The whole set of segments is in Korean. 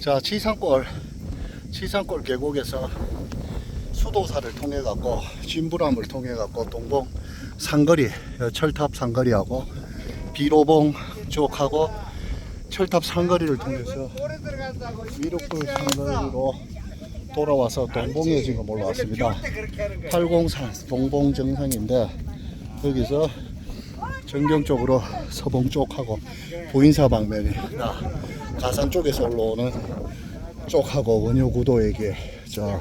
자, 치산골, 치산골 계곡에서 수도사를 통해 갖고 진부람을 통해 갖고 동봉 상거리, 어, 철탑 상거리하고 비로봉 쪽하고 철탑 상거리를 통해서 미륵불 상거리로 돌아와서 동봉에 지금 올라왔습니다. 803 동봉 정상인데 여기서 전경 쪽으로 서봉 쪽하고 부인사 방면이 나 가산 쪽에서 올라오는 쪽하고 원효 구도에게 저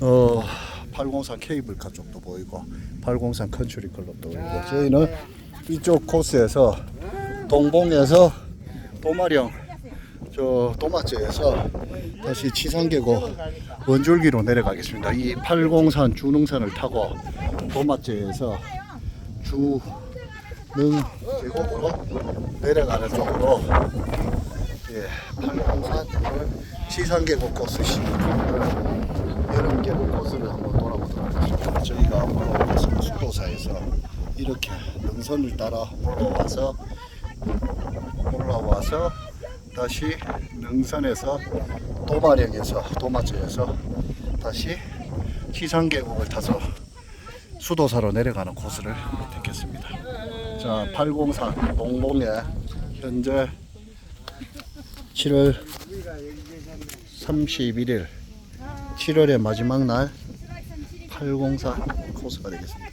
어, 803 케이블카 쪽도 보이고 803 컨츄리 클럽도 보이고 저희는 이쪽 코스에서 동봉에서 도마령 저 도마제에서 다시 치산계곡 원줄기로 내려가겠습니다. 이 803 주능선을 타고 도마제에서 주능 계곡으로 내려가는 쪽으로 예, 803 치산계곡 코스 시즌 여름 계곡 코스를 한번 돌아보도록 하겠습니다. 저희가 올라와서 수도사에서 이렇게 능선을 따라 올라와서 올라와서 다시 능선에서 도마령에서 도마제에서 다시 시산계곡을 타서 수도사로 내려가는 코스를 택했습니다. 자, 803 동봉에 현재 7월 31일 7월의 마지막 날 804 코스가 되겠습니다.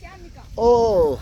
오,